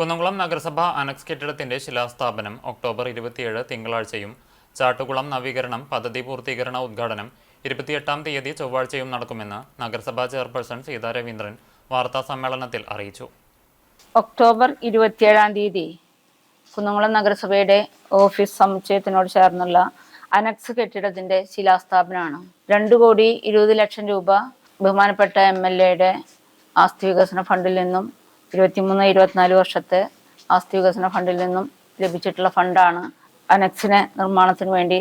കുന്നംകുളം നഗരസഭ അനക്സ് കെട്ടിടത്തിന്റെ ശിലാസ്ഥാപനം ഒക്ടോബർ ഇരുപത്തിയേഴ് തിങ്കളാഴ്ചയും ചാട്ടുകുളം നവീകരണം പദ്ധതി പൂർത്തീകരണ ഉദ്ഘാടനം ഇരുപത്തിയെട്ടാം തീയതി ചൊവ്വാഴ്ചയും നടക്കുമെന്ന് നഗരസഭാ ചെയർപേഴ്സൺ സീതാ രവീന്ദ്രൻ വാർത്താ സമ്മേളനത്തിൽ അറിയിച്ചു. ഒക്ടോബർ ഇരുപത്തിയേഴാം തീയതി കുന്നംകുളം നഗരസഭയുടെ ഓഫീസ് സമുച്ചയത്തിനോട് ചേർന്നുള്ള അനക്സ് കെട്ടിടത്തിന്റെ ശിലാസ്ഥാപനമാണ്. രണ്ടു കോടി ഇരുപത് ലക്ഷം രൂപ ബഹുമാനപ്പെട്ട എം എൽ എയുടെ ആസ്തി വികസന ഫണ്ടിൽ നിന്നും ഇരുപത്തിമൂന്ന് ഇരുപത്തിനാല് വർഷത്തെ ആസ്തി വികസന ഫണ്ടിൽ നിന്നും ലഭിച്ചിട്ടുള്ള ഫണ്ടാണ് അനക്സിനെ നിർമ്മാണത്തിന് വേണ്ടി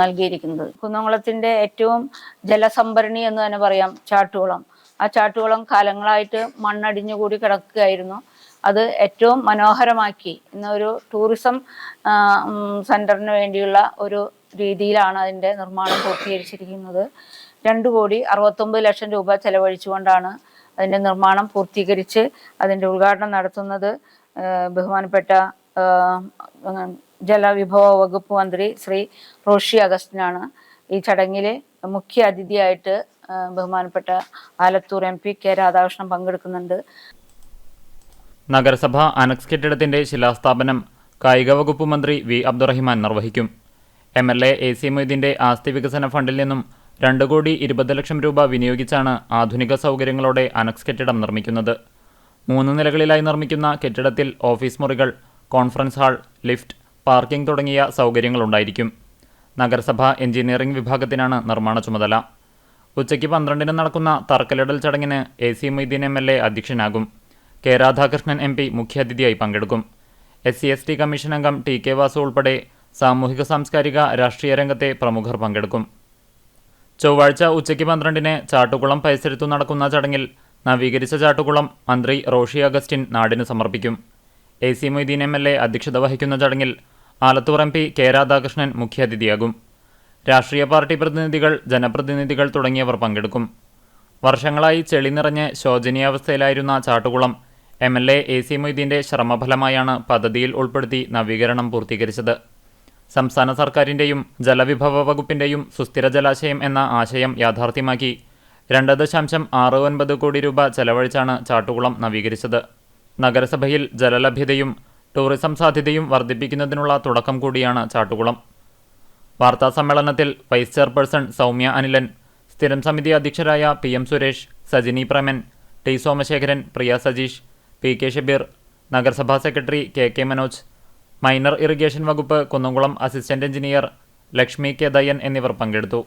നൽകിയിരിക്കുന്നത്. കുന്നംകുളത്തിന്റെ ഏറ്റവും ജലസംഭരണി എന്ന് തന്നെ പറയാം ചാട്ടുകുളം. ആ ചാട്ടുകുളം കാലങ്ങളായിട്ട് മണ്ണടിഞ്ഞുകൂടി കിടക്കുകയായിരുന്നു. അത് ഏറ്റവും മനോഹരമാക്കി ഇന്നൊരു ടൂറിസം സെന്ററിന് വേണ്ടിയുള്ള ഒരു രീതിയിലാണ് അതിന്റെ നിർമ്മാണം പൂർത്തീകരിച്ചിരിക്കുന്നത്. രണ്ട് കോടി അറുപത്തൊമ്പത് ലക്ഷം രൂപ ചെലവഴിച്ചുകൊണ്ടാണ് അതിന്റെ നിർമ്മാണം പൂർത്തീകരിച്ച് അതിന്റെ ഉദ്ഘാടനം നടത്തുന്നത് ബഹുമാനപ്പെട്ട ജലവിഭവ വകുപ്പ് മന്ത്രി ശ്രീ റോഷി അഗസ്റ്റിനാണ്. ഈ ചടങ്ങിൽ മുഖ്യ അതിഥിയായിട്ട് ബഹുമാനപ്പെട്ട Alathur M P K Radhakrishnan പങ്കെടുക്കുന്നുണ്ട്. നഗരസഭ അനക്സ് കെട്ടിടത്തിന്റെ ശിലാസ്ഥാപനം കായിക വകുപ്പ് മന്ത്രി വി അബ്ദുറഹിമാൻ നിർവഹിക്കും. M L A A C മൊയ്തീന്റെ ആസ്തി വികസന ഫണ്ടിൽ നിന്നും രണ്ട് കോടി ഇരുപത് ലക്ഷം രൂപ വിനിയോഗിച്ചാണ് ആധുനിക സൗകര്യങ്ങളോടെ അനക്സ് കെട്ടിടം നിർമ്മിക്കുന്നത്. മൂന്ന് നിലകളിലായി നിർമ്മിക്കുന്ന കെട്ടിടത്തിൽ ഓഫീസ് മുറികൾ കോൺഫറൻസ് ഹാൾ ലിഫ്റ്റ് പാർക്കിംഗ് തുടങ്ങിയ സൗകര്യങ്ങളുണ്ടായിരിക്കും. നഗരസഭ എഞ്ചിനീയറിംഗ് വിഭാഗത്തിനാണ് നിർമ്മാണ ചുമതല. ഉച്ചയ്ക്ക് പന്ത്രണ്ടിന് നടക്കുന്ന തറക്കല്ലിടൽ ചടങ്ങിന് A C Moideen M L A അധ്യക്ഷനാകും. K Radhakrishnan M P മുഖ്യാതിഥിയായി പങ്കെടുക്കും. S C S T commission അംഗം ടി കെ വാസു ഉൾപ്പെടെ സാമൂഹിക സാംസ്കാരിക രാഷ്ട്രീയ രംഗത്തെ പ്രമുഖർ പങ്കെടുക്കും. ചൊവ്വാഴ്ച ഉച്ചയ്ക്ക് പന്ത്രണ്ടിന് ചാട്ടുകുളം പരിസരത്തു നടക്കുന്ന ചടങ്ങിൽ നവീകരിച്ച ചാട്ടുകുളം മന്ത്രി റോഷി അഗസ്റ്റിൻ നാടിന് സമർപ്പിക്കും. A C Moideen M L A അധ്യക്ഷത വഹിക്കുന്ന ചടങ്ങിൽ Alathur M P K Radhakrishnan മുഖ്യാതിഥിയാകും. രാഷ്ട്രീയ പാർട്ടി പ്രതിനിധികൾ ജനപ്രതിനിധികൾ തുടങ്ങിയവർ പങ്കെടുക്കും. വർഷങ്ങളായി ചെളി നിറഞ്ഞ് ശോചനീയാവസ്ഥയിലായിരുന്ന Chattukulam M L A A C മൊയ്തീന്റെ ശ്രമഫലമായാണ് പദ്ധതിയിൽ ഉൾപ്പെടുത്തി നവീകരണം പൂർത്തീകരിച്ചത്. സംസ്ഥാന സർക്കാരിന്റെയും ജലവിഭവ വകുപ്പിന്റെയും സുസ്ഥിര ജലാശയം എന്ന ആശയം യാഥാർത്ഥ്യമാക്കി. രണ്ട് ദശാംശം ആറ് ഒൻപത് കോടി രൂപ ചെലവഴിച്ചാണ് ചാട്ടുകുളം നവീകരിച്ചത്. നഗരസഭയിൽ ജലലഭ്യതയും ടൂറിസം സാധ്യതയും വർദ്ധിപ്പിക്കുന്നതിനുള്ള തുടക്കം കൂടിയാണ് ചാട്ടുകുളം. വാർത്താ സമ്മേളനത്തിൽ വൈസ് ചെയർപേഴ്സൺ സൗമ്യ അനിലൻ സ്ഥിരം സമിതി അധ്യക്ഷരായ P M Suresh Sajini Preman T Somasekharan Priya Sajeesh P K Shabeer നഗരസഭാ secretary K K Manoj minor irrigation വകുപ്പ് Kunnamkulam assistant engineer Lakshmi K Dayan എന്നിവർ പങ്കെടുത്തു